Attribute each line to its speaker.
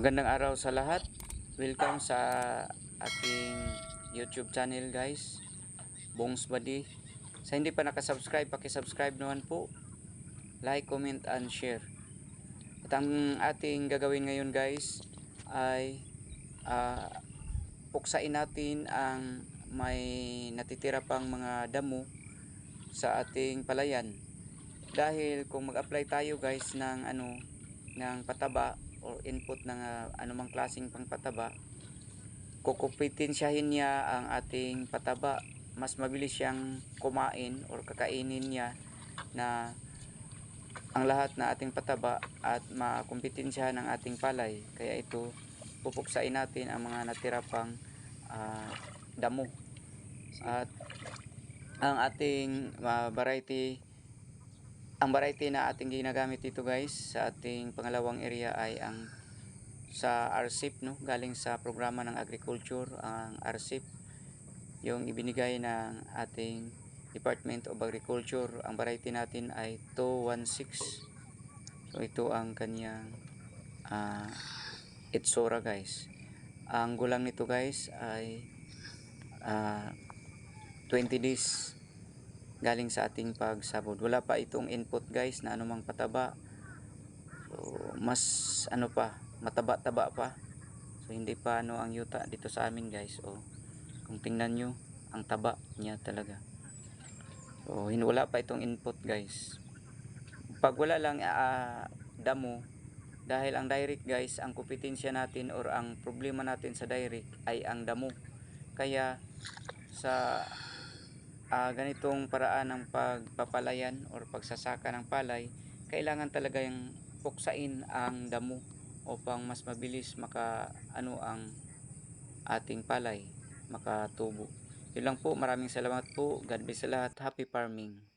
Speaker 1: Magandang araw sa lahat. Welcome sa ating YouTube channel guys. Bongs Buddy. Sa hindi pa nakasubscribe, paki-subscribe naman po. Like, comment, and share. At ang ating gagawin ngayon guys ay ah, puksain natin ang may natitira pang mga damo sa ating palayan. Dahil kung mag-apply tayo guys ng ano ng pataba or input ng ah, anumang klaseng pangpataba, kukupitensyahin niya ang ating pataba. Mas mabilis siyang kumain or kakainin niya na ang lahat na ating pataba at makumpetensyahan ng ating palay. Kaya ito, pupuksain natin ang mga natira pang ah, damo. At ang ating ah, variety ang variety na ating ginagamit dito guys sa ating pangalawang area ay ang sa RCIP no? Galing sa programa ng agriculture ang RCIP yung ibinigay ng ating Department of Agriculture ang variety natin ay 216 so ito ang kanyang ah itsura guys. Ang gulang nito guys ay ah 20 days galing sa ating pagsabod. Wala pa itong input guys na anumang pataba. So, mas ano pa, mataba-taba pa. So, hindi pa ano ang yuta dito sa amin guys. O, kung tingnan nyo, ang taba niya talaga. So, wala pa itong input guys. Pag wala lang ah, damo, dahil ang direct guys, ang kompetensya natin or ang problema natin sa direct ay ang damo. Kaya sa ah, ganitong paraan ng pagpapalayan or pagsasaka ng palay, kailangan talaga yung puksain ang damo upang mas mabilis maka ano ang ating palay makatubo. Yun lang po, maraming salamat po. God bless sa lahat. Happy farming.